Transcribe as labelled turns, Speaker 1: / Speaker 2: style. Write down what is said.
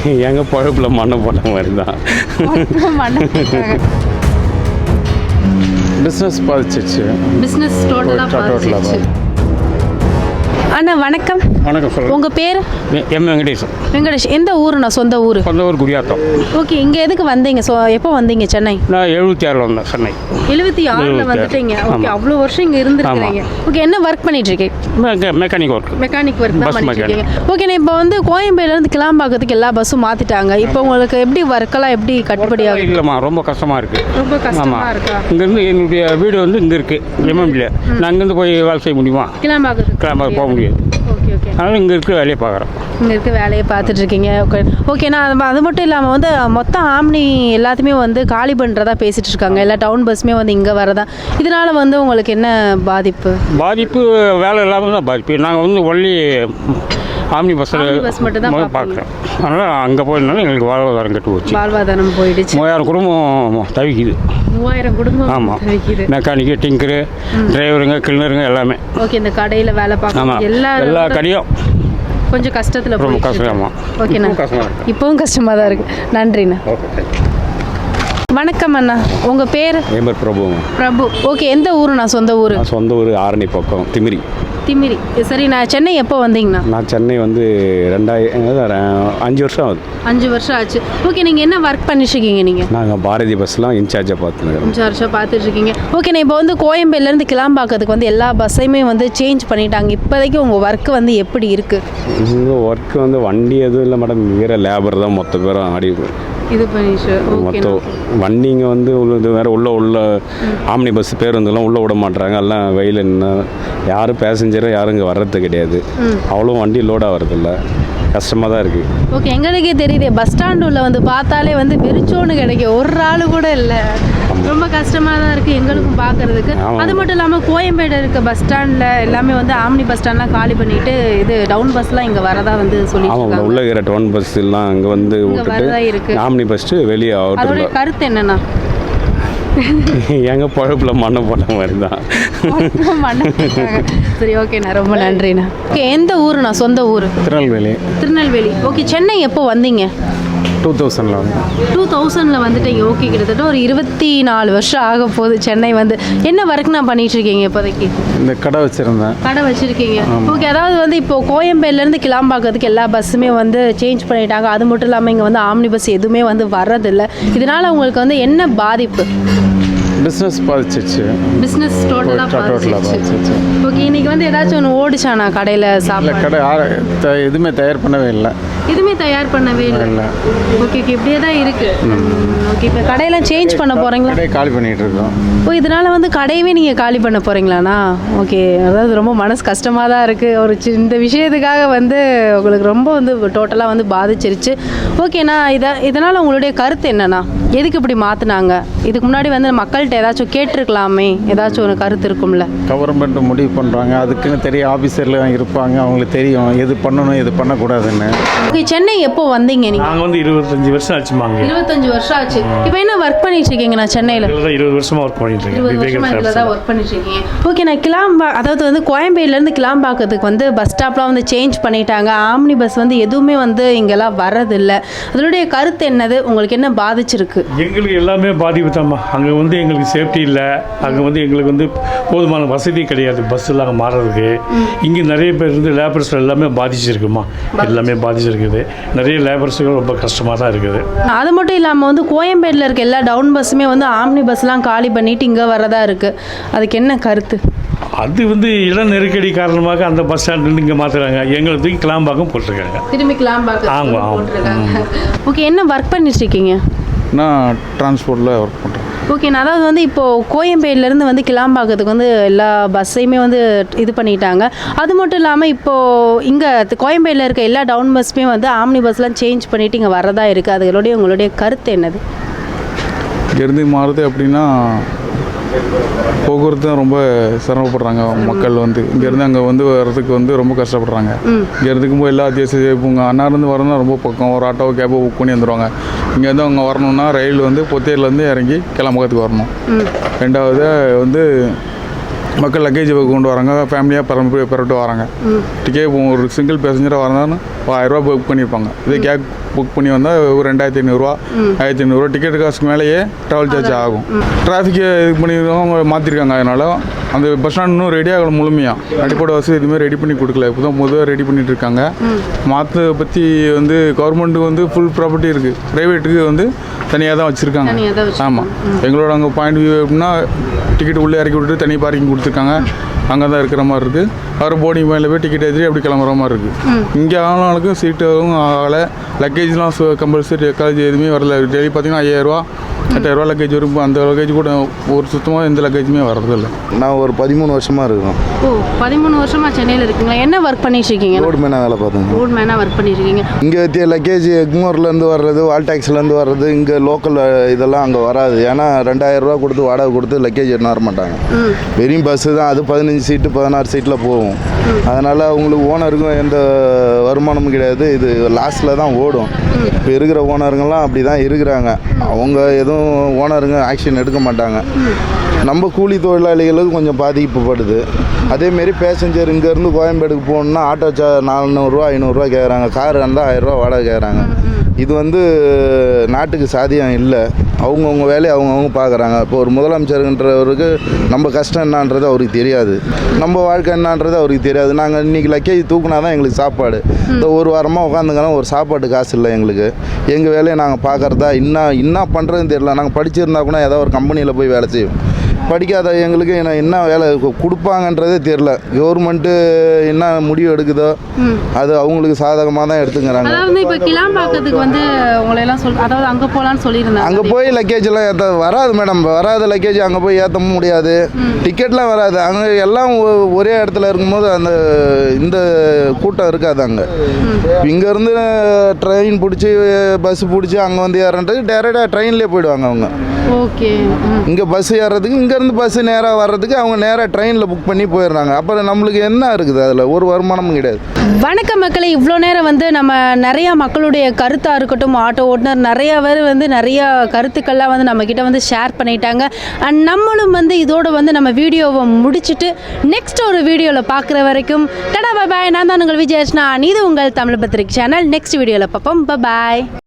Speaker 1: எங்கள் பழப்பில் மண்ணை போட்ட மாதிரி. தான் பிஸ்னஸ் பாதிச்சிச்சு
Speaker 2: பிஸ்னஸ் டோட்டலாக அண்ணா வணக்கம்.
Speaker 1: வணக்கம் சொல்லுங்கள்
Speaker 2: உங்கள் பேர்?
Speaker 1: எம் வெங்கடேசன்.
Speaker 2: வெங்கடேஷ் எந்த ஊருண்ணா சொந்த ஊர்?
Speaker 1: சொந்த ஊர் குடியாத்தம்.
Speaker 2: ஓகே இங்கே எதுக்கு வந்தீங்க? ஸோ எப்போ வந்தீங்க சென்னை?
Speaker 1: நான் எழுபத்தி ஆறில் வந்தேன் சென்னை.
Speaker 2: எழுபத்தி ஆறில். வந்துட்டீங்க. ஓகே. அவ்வளோ வருஷம் இங்கே இருந்துருக்கீங்க ஓகே என்ன ஒர்க் பண்ணிட்டு இருக்கீங்க
Speaker 1: மெக்கானிக் ஒர்க்
Speaker 2: மெக்கானிக் ஒர்க் தான் பண்ணிட்டு ஓகே இப்போ வந்து கோயம்பேடுலேருந்து கிளாம்பாக்கத்துக்கு எல்லா பஸ்ஸும் மாற்றிட்டாங்க இப்போ உங்களுக்கு எப்படி ஒர்க்கெல்லாம் எப்படி கட்டுப்படி ஆகுது?
Speaker 1: இல்லைம்மா ரொம்ப கஷ்டமாக இருக்குது
Speaker 2: ரொம்ப கஷ்டமா இருக்கா?
Speaker 1: இங்கேருந்து என்னுடைய வீடு வந்து இங்கே இருக்குது எம்எம்டியில் நான் அங்கேருந்து போய் வேலை செய்ய முடியுமா?
Speaker 2: கிளாம்பாக்கத்துக்கு
Speaker 1: கிளம்ப போக முடியாது
Speaker 2: ஓகே ஓகே
Speaker 1: அதனால் இங்கே இருக்க வேலையை பார்க்குறேன்
Speaker 2: இங்கே இருக்க வேலையை பார்த்துட்டு இருக்கீங்க ஓகே ஓகேண்ணா அது அது மட்டும் இல்லாமல் வந்து மொத்த ஆம்னி எல்லாத்தையுமே வந்து காலி பண்ணுறதா பேசிட்டு இருக்காங்க எல்லா டவுன் பஸ்ஸுமே வந்து இங்கே வரதா. இதனால வந்து உங்களுக்கு என்ன பாதிப்பு?
Speaker 1: பாதிப்பு வேலை இல்லாமல் தான் பாதிப்பு. நாங்கள் வந்து ஒன்லி ஆம்னி பஸ்ஸில்
Speaker 2: பஸ் மட்டும் தான்.
Speaker 1: பார்க்குறோம். அதனால் அங்கே போயிருந்தாலும் எங்களுக்கு வாழ்வாதாரம் கெட்டு போச்சு.
Speaker 2: வாழ்வாதாரம் போயிடுச்சு.
Speaker 1: மூவாயிரம் குடும்பம் தவிக்குது.
Speaker 2: மூவாயிரம் குடும்பம்
Speaker 1: ஆமாம் மெக்கானிக்கு டிங்கரு டிரைவருங்க கிளனருங்க எல்லாமே.
Speaker 2: ஓகே இந்த கடையில் வேலை பார்க்கணும் எல்லா
Speaker 1: எல்லா கடையும்
Speaker 2: கொஞ்சம் கஷ்டத்தில்
Speaker 1: ரொம்ப
Speaker 2: போயிட்டு இருக்கு.
Speaker 1: கஷ்டமா?
Speaker 2: ஓகேண்ணா.
Speaker 1: இப்பவும் கஷ்டமா இருக்கு.
Speaker 2: இப்போவும் கஷ்டமாக தான் இருக்குது நன்றிண்ணா
Speaker 1: ஓகே
Speaker 2: வணக்கம் அண்ணா. உங்கள் பேர்?
Speaker 3: என் பேர் பிரபு.
Speaker 2: பிரபு. ஓகே எந்த ஊருண்ணா சொந்த ஊர்?
Speaker 3: நான் சொந்த ஊர் ஆரணி பக்கம் திமிரி.
Speaker 2: திமிரி. சரி நான் சென்னை எப்போ வந்தீங்கண்ணா?
Speaker 3: நான் சென்னை வந்து ரெண்டாயிரம் அஞ்சு வருஷம் ஆகுது.
Speaker 2: அஞ்சு வருஷம் ஆச்சு. ஓகே நீங்கள் என்ன ஒர்க் பண்ணிட்டுருக்கீங்க நீங்கள்
Speaker 3: நாங்கள் பாரதி பஸ்லாம் இன்சார்ஜாக பார்த்துருக்கோம்
Speaker 2: பார்த்துட்டு இருக்கீங்க ஓகே நான் இப்போ வந்து கோயம்பேடுலேருந்து கிளாம்பாக்கத்துக்கு வந்து எல்லா பஸ்ஸையுமே வந்து சேஞ்ச் பண்ணிட்டாங்க. இப்போதைக்கு உங்கள் ஒர்க் வந்து எப்படி இருக்குது
Speaker 3: இங்கே ஒர்க்கு வந்து வண்டி எதுவும் இல்லை மேடம் வேறு லேபர் தான் மொத்த பேரும் ஆடி
Speaker 2: இது ஓகே
Speaker 3: மொத்தம் வண்டிங்க வந்து உள்ள- இது வேறு உள்ள உள்ள ஆம்னி பஸ் பேருந்துலாம் உள்ளே விட மாட்றாங்க. எல்லாம் வெயில் நின்று யாரும் பேசஞ்சரும் யாரும் இங்கே வர்றது கிடையாது. அவ்வளோ வண்டி லோடாக வரதில்ல கஷ்டமாக தான் இருக்குது
Speaker 2: ஓகே எங்களுக்கே தெரியுது பஸ் ஸ்டாண்டு உள்ள வந்து பார்த்தாலே வந்து வெறிச்சோன்னு கிடைக்கும் ஒரு ஆள் கூட இல்லை. ரொம்ப கஷ்டமாக தான் இருக்குது எங்களுக்கும் பார்க்கறதுக்கு. அது மட்டும் இல்லாமல் கோயம்பேடு இருக்க பஸ் ஸ்டாண்டில் எல்லாமே வந்து ஆம்னி பஸ் ஸ்டாண்ட்லாம் காலி பண்ணிட்டு இது டவுன் பஸ்லாம் இங்கே வரதா வந்து சொல்லிட்டு இருக்காங்க
Speaker 3: உள்ள இருக்கிற டவுன் பஸ் எல்லாம் அங்கே வந்து
Speaker 2: இங்க வரதா இருக்கு.
Speaker 3: ஆம்னி பஸ்ட்டு வெளியே
Speaker 2: அதோடைய கருத்து என்னன்னா?
Speaker 1: எங்கள் பழப்பில் மண்ணை போட்ட மாதிரி தான்.
Speaker 2: சரி ஓகேண்ணா ரொம்ப நன்றிண்ணா. ஓகே எந்த ஊருண்ணா? சொந்த ஊர்.
Speaker 3: திருநெல்வேலி.
Speaker 2: திருநெல்வேலி. ஓகே சென்னை எப்போ வந்தீங்க?
Speaker 3: டூ தௌசண்டில் வந்து
Speaker 2: டூ தௌசண்டில் வந்துட்டீங்க ஓகே கிட்டத்தட்ட ஒரு இருபத்தி நாலு வருஷம் ஆக போகுது. சென்னை வந்து என்ன ஒர்க் நான் பண்ணிட்டு இருக்கீங்க இப்போதைக்கு?
Speaker 3: இந்த கடை வச்சுருந்தேன்.
Speaker 2: கடை வச்சிருக்கீங்க. ஓகே அதாவது வந்து இப்போ கோயம்பேடுலேருந்து கிளாம்பாக்கத்துக்கு எல்லா பஸ்ஸுமே வந்து சேஞ்ச் பண்ணிட்டாங்க. அது மட்டும் இல்லாமல் இங்கே வந்து ஆம்னி பஸ் எதுவுமே வந்து வர்றதில்ல. இதனால உங்களுக்கு வந்து என்ன பாதிப்பு?
Speaker 3: பிஸ்னஸ் பாதிச்சிச்சு.
Speaker 2: பிஸ்னஸ் டோட்டலாக
Speaker 3: பாதிச்சிச்சு.
Speaker 2: ஓகே இன்னைக்கு வந்து ஏதாச்சும் ஒன்று ஓடிச்சானா கடையில்
Speaker 3: இல்லை
Speaker 2: சாப்பாடு?
Speaker 3: கடை எதுவுமே தயார் பண்ணவே இல்லை.
Speaker 2: எதுவுமே தயார் பண்ணவே இல்லை. ஓகே ஓகே இப்படியே தான் இருக்கு. ஓகே இப்போ கடையெல்லாம் சேஞ்ச் பண்ண போறீங்களா?
Speaker 3: காலி பண்ணிகிட்டு இருக்கோம்.
Speaker 2: ஓ இதனால வந்து கடையவே நீங்கள் காலி பண்ண போறீங்களாண்ணா? ஓகே அதாவது ரொம்ப மனசு கஷ்டமாக தான் இருக்குது ஒரு இந்த விஷயத்துக்காக வந்து உங்களுக்கு ரொம்ப வந்து டோட்டலாக வந்து பாதிச்சிருச்சு. ஓகேண்ணா இதை இதனால் உங்களுடைய கருத்து என்னண்ணா? எதுக்கு இப்படி மாற்றினாங்க இதுக்கு முன்னாடி வந்து மக்கள்கிட்ட ஏதாச்சும் கேட்டிருக்கலாமே? ஏதாச்சும் ஒரு கருத்து இருக்கும்ல?
Speaker 4: கவர்மெண்ட் முடிவு பண்ணுறாங்க அதுக்குன்னு தெரிய ஆஃபீஸரில் இருப்பாங்க. அவங்களுக்கு தெரியும். எது பண்ணணும் எது பண்ணக்கூடாதுன்னு.
Speaker 2: ஓகே சென்னை எப்போ வந்தீங்க நீங்கள்
Speaker 5: நாங்கள் வந்து இருபத்தஞ்சி வருஷம் ஆச்சுமாங்க
Speaker 2: இருபத்தஞ்சு வருஷம் ஆச்சு. இப்போ என்ன ஒர்க் பண்ணிட்டு இருக்கீங்கண்ணா சென்னையில்?
Speaker 5: இதில் தான் இருபது வருஷமாக ஒர்க் பண்ணிட்டு இருக்கேன்
Speaker 2: வருஷமா ஒர்க் பண்ணிட்டு இருக்கீங்க ஓகே நான் கிளாம்பா அதாவது வந்து கோயம்பேடுலேருந்து கிளாம்பாக்கத்துக்கு வந்து பஸ் ஸ்டாப்லாம் வந்து சேஞ்ச் பண்ணிட்டாங்க. ஆம்னி பஸ் வந்து எதுவுமே வந்து இங்கெல்லாம் வர்றதில்ல. அதனுடைய கருத்து என்னது? உங்களுக்கு என்ன பாதிச்சிருக்கு?
Speaker 5: எங்களுக்கு எல்லாமே பாதிப்பு தான்மா. அங்கே வந்து எங்களுக்கு சேஃப்டி இல்லை. அங்கே வந்து எங்களுக்கு வந்து போதுமான வசதி கிடையாது பஸ் எல்லாம் மாறுறதுக்கு இங்கே நிறைய பேர் வந்து லேபர்ஸ் எல்லாமே பாதிச்சிருக்குமா? எல்லாமே பாதிச்சிருக்குது நிறைய லேபர்ஸுகள் ரொம்ப கஷ்டமாக தான் இருக்குது.
Speaker 2: அது மட்டும் இல்லாமல் வந்து கோயம்பேடில் இருக்க எல்லா டவுன் பஸ்ஸுமே வந்து ஆம்னி பஸ்லாம் காலி பண்ணிட்டு இங்கே வரதா இருக்குது அதுக்கு என்ன கருத்து?
Speaker 5: அது வந்து இட நெருக்கடி காரணமாக அந்த பஸ் ஸ்டாண்ட் இங்கே மாற்றுறாங்க எங்களை தூக்கி கிளாம்பாக்கம் போட்டிருக்காங்க.
Speaker 2: திரும்பி கிளாம்பாக்க
Speaker 5: ஆமா, ஆமா.
Speaker 2: போட்டிருக்காங்க. ஓகே என்ன ஒர்க் பண்ணிட்டு இருக்கீங்க?
Speaker 4: நான் டிரான்ஸ்போர்ட்டில் ஒர்க் ஓகேண்ணா
Speaker 2: ஓகே அதாவது வந்து இப்போது கோயம்பேடுலேருந்து வந்து கிளாம்பாக்கத்துக்கு வந்து எல்லா பஸ்ஸையுமே வந்து இது பண்ணிட்டாங்க. அது மட்டும் இல்லாமல் இப்போது இங்கே கோயம்பேடில் இருக்க எல்லா டவுன் பஸ்ஸுமே வந்து ஆம்னி பஸ்லாம் சேஞ்ச் பண்ணிவிட்டு இங்கே வரதா இருக்குது அதுகளுடைய உங்களுடைய கருத்து என்னது?
Speaker 4: இங்கேருந்து மாறுது அப்படின்னா போக்குவரத்து தான் ரொம்ப சிரமப்படுறாங்க மக்கள் வந்து. இங்கேருந்து அங்கே வந்து வர்றதுக்கு வந்து ரொம்ப கஷ்டப்படுறாங்க. இங்கேருந்து போய் எல்லா தேசிய இப்போ அண்ணாருந்து வரணும்னா ரொம்ப பக்கம். ஒரு ஆட்டோ கேபோ புக் பண்ணி வந்துடுவாங்க இங்கேருந்து அவங்க வரணும்னா ரயில் வந்து பொத்தேரிலேருந்து இறங்கி கிளம்பகத்துக்கு வரணும். ரெண்டாவது வந்து மக்கள் லக்கேஜ் கொண்டு வராங்க. ஃபேமிலியாக பரம்பு பெறட்டு வராங்க. டிக்கெட் ஒரு சிங்கிள் பேசஞ்சராக வரணும்னா ஆயிரரூபா புக் பண்ணியிருப்பாங்க. இதே கேப் புக் பண்ணி வந்தால் ஒரு ரெண்டாயிரத்தி ஐநூறுரூவா ஆயிரத்தி ஐநூறுரூவா டிக்கெட் காசுக்கு மேலேயே ட்ராவல் சார்ஜ் ஆகும். டிராஃபிக்கை இது பண்ணியிருக்கோம் அவங்க மாற்றிருக்காங்க அதனால். அந்த பஸ் ஸ்டாண்ட் இன்னும் ரெடி ஆகல முழுமையாக அடிப்படை வசதி எதுவுமே ரெடி பண்ணி கொடுக்கல. இப்போ தான் முதல்ல ரெடி பண்ணிட்டு இருக்காங்க. மாற்ற பற்றி வந்து கவர்மெண்ட்டுக்கு வந்து ஃபுல் ப்ராப்பர்ட்டி இருக்குது ப்ரைவேட்டுக்கு வந்து தனியாக தான் வச்சுருக்காங்க. ஆமாம் எங்களோட அங்கே பாயிண்ட் வியூ எப்படின்னா டிக்கெட் உள்ளே இறக்கி விட்டு தனி பார்க்கிங் கொடுத்துருக்காங்க. அங்கே தான் இருக்கிற மாதிரி இருக்குது அவர் போர்டிங் மேலே போய் டிக்கெட் ஏற்றி அப்படி கிளம்புற மாதிரி இருக்குது இங்கே ஆனாலும் சீட்டும் ஆகலை. லக்கேஜ்லாம் கம்பல்சரி காலேஜ் எதுவுமே வரல. டெய்லி பார்த்தீங்கன்னா ஐயாயிரரூவா எட்டாயிரரூவா லக்கேஜ் வரும் அந்த லக்கேஜ் கூட ஒரு சுத்தமாக எந்த லக்கேஜுமே வர்றதில்ல
Speaker 6: நான் ஒரு பதிமூணு வருஷமாக இருக்கிறோம்.
Speaker 2: ஓ பதிமூணு வருஷமா சென்னையில் இருக்கீங்களா? என்ன ஒர்க் பண்ணிட்டு இருக்கீங்க
Speaker 6: ரோடு மேனாக வேலை பார்த்தேங்க
Speaker 2: ரோட் மேனாக ஒர்க் பண்ணிட்டு இருக்கீங்க
Speaker 6: இங்கே வத்திய லக்கேஜ் எக்மோர்லேருந்து வர்றது வால்டாக்ஸ்லேருந்து வர்றது இங்கே லோக்கல் இதெல்லாம் அங்கே வராது. ஏன்னா ரெண்டாயிரம் ரூபா கொடுத்து வாடகை கொடுத்து லக்கேஜ் என்ன வர மாட்டாங்க. வெறும் பஸ்ஸு தான். அது பதினஞ்சு சீட்டு பதினாறு சீட்டில் போகும். அதனால் அவங்களுக்கு ஓனருக்கும் எந்த வருமானமும் கிடையாது. இது லாஸ்ட்டில் தான் ஓடும். இப்போ இருக்கிற ஓனருங்கெல்லாம் அப்படி தான் இருக்கிறாங்க அவங்க எதுவும் ஓனருங்க ஆக்ஷன் எடுக்க மாட்டாங்க. நம்ம கூலி தொழிலாளிகளுக்கு கொஞ்சம் பாதிப்புப்படுது. அதேமாரி பேசஞ்சர் இங்கேருந்து கோயம்பேடுக்கு போகணுன்னா ஆட்டோ சா நானூறுரூவா ஐநூறுரூவா கேட்குறாங்க கார் இருந்தால் ஆயிரரூவா வாடகை கேட்குறாங்க இது வந்து நாட்டுக்கு சாதியம் இல்லை. அவங்கவுங்க வேலையை அவங்கவுங்க பார்க்குறாங்க. இப்போ ஒரு முதலமைச்சருன்றவருக்கு நம்ம கஷ்டம் என்னன்றது அவருக்கு தெரியாது. நம்ம வாழ்க்கை என்னன்றது அவருக்கு தெரியாது. நாங்கள் இன்றைக்கி லக்கேஜ் தூக்குனா தான் எங்களுக்கு சாப்பாடு. இந்த ஒரு வாரமாக உட்காந்துக்கலாம் ஒரு சாப்பாட்டு காசு இல்லை எங்களுக்கு. எங்கள் வேலையை நாங்கள் பார்க்குறதா இன்னும் என்ன பண்ணுறதுன்னு தெரியல. நாங்கள் படிச்சிருந்தா கூட ஏதோ ஒரு கம்பெனியில் போய் வேலை செய்வோம். படிக்காத எங்களுக்கு என்ன என்ன வேலை கொடுப்பாங்கன்றதே தெரில கவர்மெண்ட்டு என்ன முடிவு எடுக்குதோ அது அவங்களுக்கு சாதகமாக தான் எடுத்துக்கிறாங்க.
Speaker 2: அதாவது இப்போ கிளாம்பாக்கத்துக்கு வந்து உங்களை எல்லாம் சொல் அதாவது அங்கே போகலான்னு சொல்லியிருந்தாங்க.
Speaker 6: அங்கே போய் லக்கேஜ் எல்லாம் ஏற்ற வராது மேடம் வராத லக்கேஜ் அங்கே போய் ஏற்றவும் முடியாது. டிக்கெட்லாம் வராது. அங்கே எல்லாம் ஒரே இடத்துல இருக்கும்போது அந்த இந்த கூட்டம் இருக்காது அங்கே. இங்கேருந்து ட்ரெயின் பிடிச்சி பஸ் பிடிச்சி அங்கே வந்து ஏறன்றது டேரெக்டாக ட்ரெயின்லேயே போயிடுவாங்க அவங்க.
Speaker 2: ஓகே.
Speaker 6: இங்கே பஸ் ஏறுறதுக்கு இங்கேருந்து பஸ் நேராக வர்றதுக்கு அவங்க நேராக ட்ரெயினில் புக் பண்ணி போயிடுறாங்க. அப்புறம் நம்மளுக்கு என்ன இருக்குது அதில்? ஒரு வருமானமும் கிடையாது.
Speaker 2: வணக்கம் மக்களே. இவ்வளோ நேரம் வந்து நம்ம நிறைய மக்களுடைய கருத்தாக இருக்கட்டும் ஆட்டோ ஓட்டுநர் நிறைய பேர் வந்து நிறைய கருத்துக்கள்லாம் வந்து நம்ம கிட்ட வந்து ஷேர் பண்ணிட்டாங்க. அண்ட் நம்மளும் வந்து இதோட வந்து நம்ம வீடியோவை முடிச்சுட்டு நெக்ஸ்ட் ஒரு வீடியோவில் பார்க்குற வரைக்கும் டடா பாய் நான் தான் உங்கள் விஜயஷ்னா இது உங்கள் தமிழ் பத்திரிக் சேனல் நெக்ஸ்ட் வீடியோவில் பார்ப்போம். பாய்